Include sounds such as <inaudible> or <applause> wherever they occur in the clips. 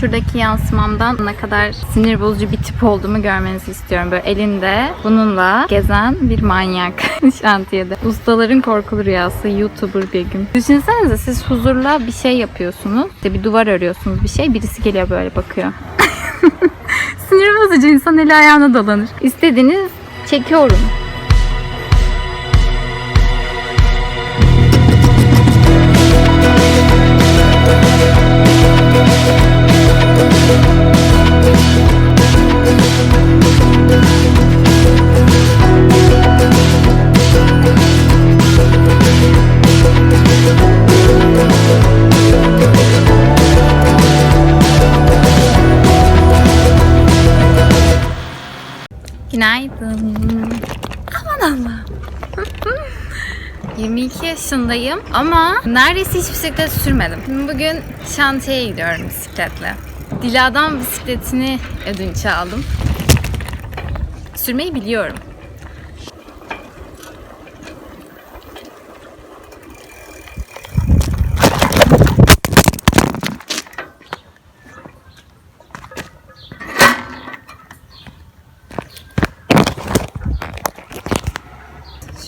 şuradaki yansımamdan ne kadar sinir bozucu bir tip olduğumu görmenizi istiyorum. Böyle elinde bununla gezen bir manyak <laughs> şantiyede. Ustaların korkulu rüyası YouTuber bir gün. Düşünsenize siz huzurla bir şey yapıyorsunuz. İşte bir duvar örüyorsunuz bir şey. Birisi geliyor böyle bakıyor. <laughs> Sinir bozucu insan eli ayağına dolanır. İstediğiniz çekiyorum. Yaşındayım ama neredeyse hiç bisiklet sürmedim. Bugün şantiyeye gidiyorum bisikletle. Dila'dan bisikletini ödünç aldım. Sürmeyi biliyorum.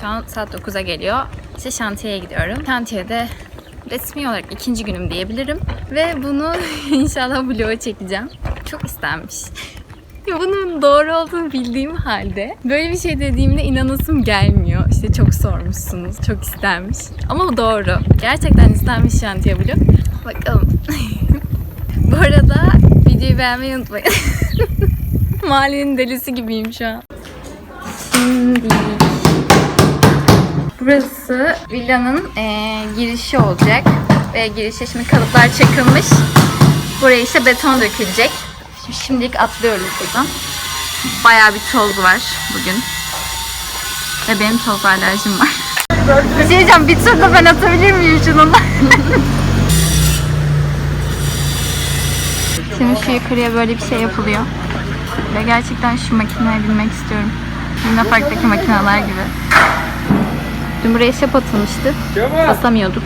Şu an saat 9'a geliyor. İşte şantiyeye gidiyorum. Şantiyede resmi olarak ikinci günüm diyebilirim. Ve bunu <laughs> inşallah vloga çekeceğim. Çok istenmiş. <laughs> Bunun doğru olduğunu bildiğim halde böyle bir şey dediğimde inanasım gelmiyor. İşte çok sormuşsunuz, çok istenmiş. Ama bu doğru. Gerçekten istenmiş şantiye vlog. Bakalım. <laughs> Bu arada videoyu beğenmeyi unutmayın. Mahallenin delisi gibiyim şu an. Şimdi Burası villanın eee, girişi olacak. Ve girişe şimdi kalıplar çakılmış. Buraya işte beton dökülecek. Şimdi şimdilik atlıyoruz buradan. Bayağı bir toz var bugün. Ve benim toz alerjim var. <laughs> Bir şey diyeceğim, bir turda ben atabilir miyim şununla? <laughs> Şimdi şu yukarıya böyle bir şey yapılıyor. Ve gerçekten şu makineye binmek istiyorum. Luna Park'taki makineler gibi. Dün buraya şap atılmıştı. Basamıyorduk.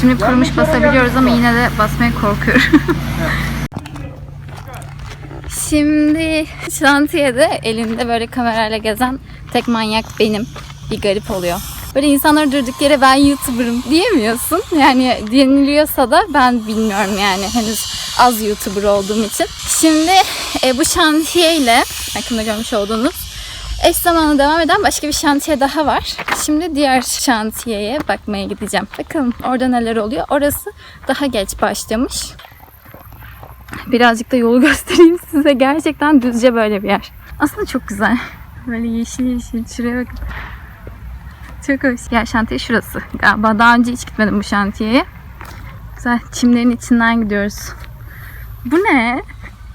Şimdi kurumuş basabiliyoruz ama yine de basmaya korkuyorum. <laughs> Şimdi şantiyede elinde böyle kamerayla gezen tek manyak benim. Bir garip oluyor. Böyle insanlar durduk yere ben YouTuber'ım diyemiyorsun. Yani deniliyorsa da ben bilmiyorum yani henüz az YouTuber olduğum için. Şimdi e, bu şantiyeyle yakında görmüş olduğunuz Eş zamanlı devam eden başka bir şantiye daha var. Şimdi diğer şantiyeye bakmaya gideceğim. Bakalım orada neler oluyor. Orası daha geç başlamış. Birazcık da yolu <laughs> göstereyim size. Gerçekten düzce böyle bir yer. Aslında çok güzel. Böyle yeşil yeşil. Şuraya bakın. Çok hoş. Ya şantiye şurası. Galiba daha önce hiç gitmedim bu şantiyeye. Güzel. Çimlerin içinden gidiyoruz. Bu ne?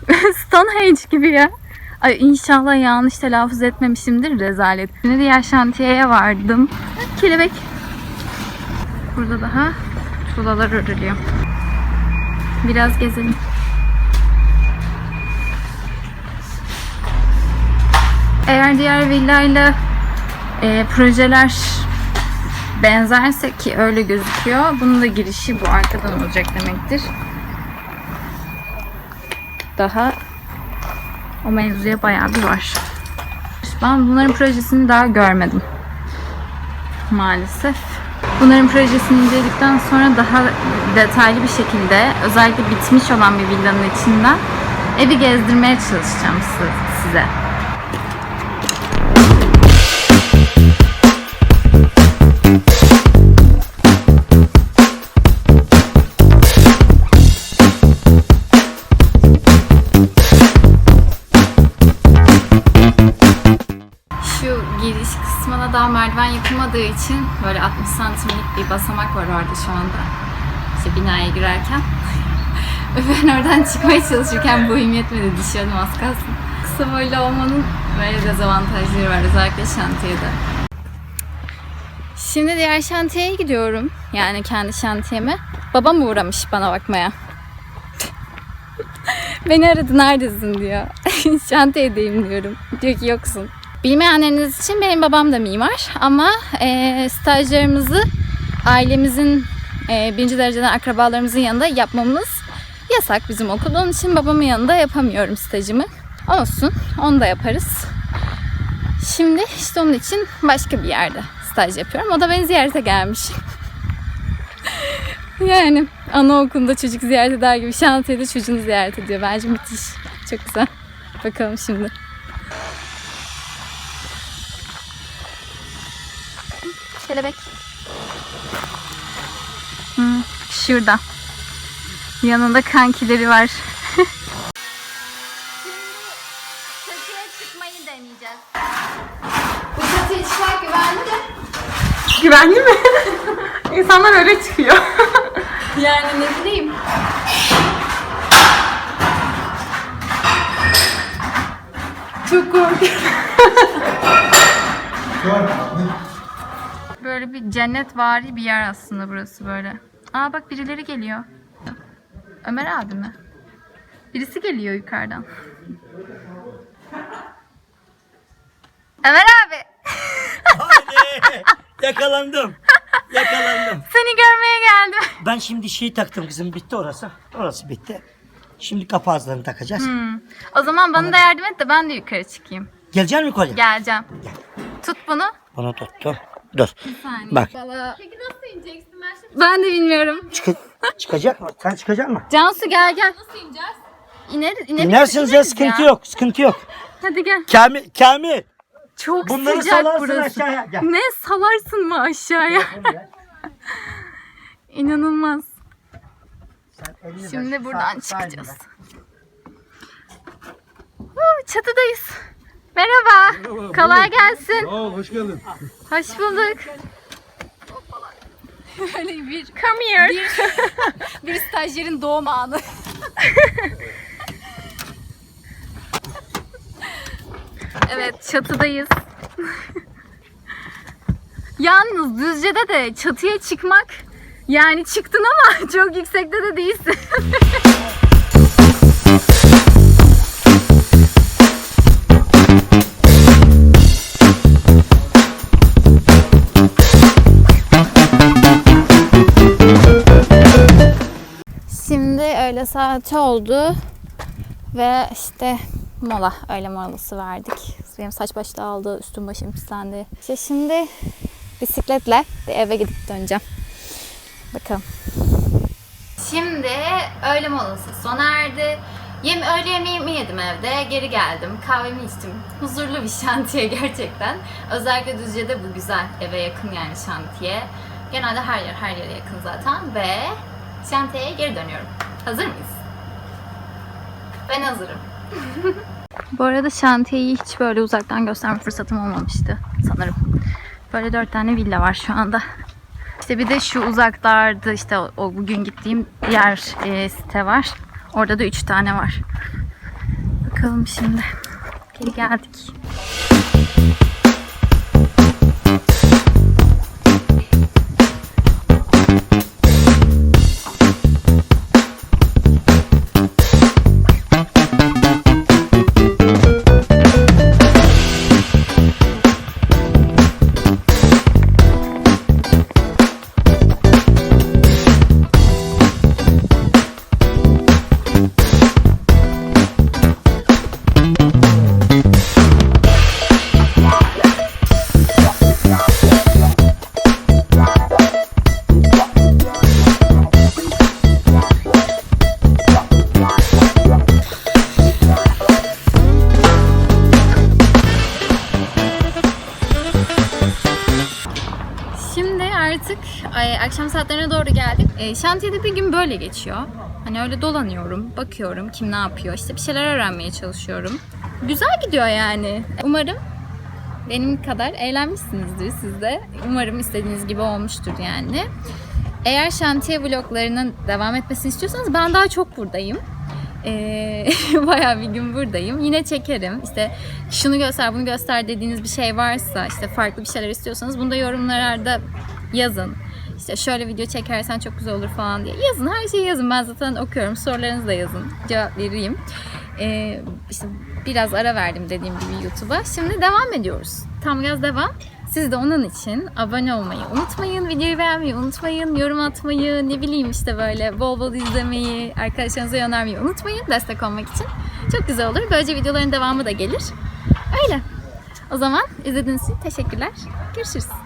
<laughs> Stonehenge gibi ya. Ay inşallah yanlış telaffuz etmemişimdir rezalet. Şimdi diğer şantiyeye vardım. Kelebek. Burada daha tuğlalar örülüyor. Biraz gezelim. Eğer diğer villayla e, projeler benzerse ki öyle gözüküyor. Bunun da girişi bu arkadan olacak demektir. Daha o mevzuya bayağı bir var. Ben bunların projesini daha görmedim. Maalesef. Bunların projesini inceledikten sonra daha detaylı bir şekilde özellikle bitmiş olan bir villanın içinden evi gezdirmeye çalışacağım si- size. Yapılmadığı için böyle 60 santimlik bir basamak var orada şu anda. İşte binaya girerken. <laughs> Ben oradan çıkmaya çalışırken boyum yetmedi düşüyordum az kalsın. Kısa boylu olmanın böyle dezavantajları var özellikle şantiyede. Şimdi diğer şantiyeye gidiyorum. Yani kendi şantiyeme. Babam uğramış bana bakmaya. <laughs> Beni aradı neredesin diyor. <laughs> Şantiyedeyim diyorum. Diyor ki yoksun. Bilmeyenleriniz için benim babam da mimar ama e, stajlarımızı ailemizin e, birinci dereceden akrabalarımızın yanında yapmamız yasak bizim okul. Onun için babamın yanında yapamıyorum stajımı. Olsun. Onu da yaparız. Şimdi işte onun için başka bir yerde staj yapıyorum. O da beni ziyarete gelmiş. <laughs> yani anaokulunda çocuk ziyaret eder gibi şantiyede çocuğunu ziyaret ediyor. Bence müthiş. Çok güzel. Bakalım şimdi. Kelebek. Hmm, şurada. Yanında kankileri var. <laughs> Şimdi çatıya çıkmayı deneyeceğiz. Bu çatıya çıkmak güvenli de. Güvenli mi? <laughs> İnsanlar öyle çıkıyor. <laughs> Yani ne bileyim. Çok korkuyorum. Böyle bir cennet vari bir yer aslında burası böyle. Aa bak birileri geliyor. Ömer abi mi? Birisi geliyor yukarıdan. Ömer abi Haydi. Yakalandım. Yakalandım. seni görmeye geldim. Ben şimdi şey taktım kızım bitti orası. Orası bitti. Şimdi kapı ağızlarını takacağız. O zaman bana da yardım et de ben de yukarı çıkayım. Gelecek mi kolye? Geleceğim. Tut bunu. Bunu tuttum. Dur. saniye. Bak. Peki nasıl ineceksin ben şimdi? Ben de bilmiyorum. Çık çıkacak mı? Sen çıkacak mı? Cansu gel gel. Nasıl ineceğiz? İner, inebiliriz, İnersiniz ya ineriz sıkıntı yok. Sıkıntı yok. Hadi gel. Kamil, Kamil. Çok Bunları sıcak salarsın burası. aşağıya, gel. Ne salarsın mı aşağıya? <laughs> İnanılmaz. Şimdi buradan çıkacağız. Huu, çatıdayız. Merhaba. Kolay gelsin. Aa, hoş geldin. Hoş bulduk. Böyle bir Come here. Bir, <laughs> bir stajyerin doğum anı. <laughs> evet çatıdayız. <laughs> Yalnız Düzce'de de çatıya çıkmak yani çıktın ama çok yüksekte de değilsin. Öğle saati oldu ve işte mola, öğle molası verdik. Benim saç baş dağıldı, üstüm başım pislendi. İşte şimdi bisikletle eve gidip döneceğim. Bakalım. Şimdi öğle molası sona erdi. Yem, öğle yemeğimi yedim evde. Geri geldim. Kahvemi içtim. Huzurlu bir <laughs> şantiye gerçekten. Özellikle Düzce'de bu güzel. Eve yakın yani şantiye. Genelde her yer her yere yakın zaten. Ve şantiyeye geri dönüyorum. Hazır mıyız? Ben hazırım. <laughs> Bu arada şantiyeyi hiç böyle uzaktan gösterme fırsatım olmamıştı sanırım. Böyle dört tane villa var şu anda. İşte bir de şu uzaklarda işte o, bugün gittiğim diğer e, site var. Orada da üç tane var. Bakalım şimdi. Geri geldik. Saatlerine doğru geldik. E, şantiyede bir gün böyle geçiyor. Hani öyle dolanıyorum, bakıyorum kim ne yapıyor. İşte bir şeyler öğrenmeye çalışıyorum. Güzel gidiyor yani. Umarım benim kadar eğlenmişsinizdir siz de. Umarım istediğiniz gibi olmuştur yani. Eğer şantiye vloglarının devam etmesini istiyorsanız ben daha çok buradayım. Ee, <laughs> bayağı bir gün buradayım. Yine çekerim. İşte şunu göster, bunu göster dediğiniz bir şey varsa, işte farklı bir şeyler istiyorsanız bunu da yorumlarda yazın. İşte şöyle video çekersen çok güzel olur falan diye. Yazın, her şeyi yazın. Ben zaten okuyorum. Sorularınızı da yazın. Cevap vereyim. Ee, işte biraz ara verdim dediğim gibi YouTube'a. Şimdi devam ediyoruz. Tam gaz devam. Siz de onun için abone olmayı unutmayın, videoyu beğenmeyi unutmayın, yorum atmayı, ne bileyim işte böyle bol bol izlemeyi, arkadaşlarınıza önermeyi unutmayın destek olmak için. Çok güzel olur. Böylece videoların devamı da gelir. Öyle. O zaman izlediğiniz için teşekkürler. Görüşürüz.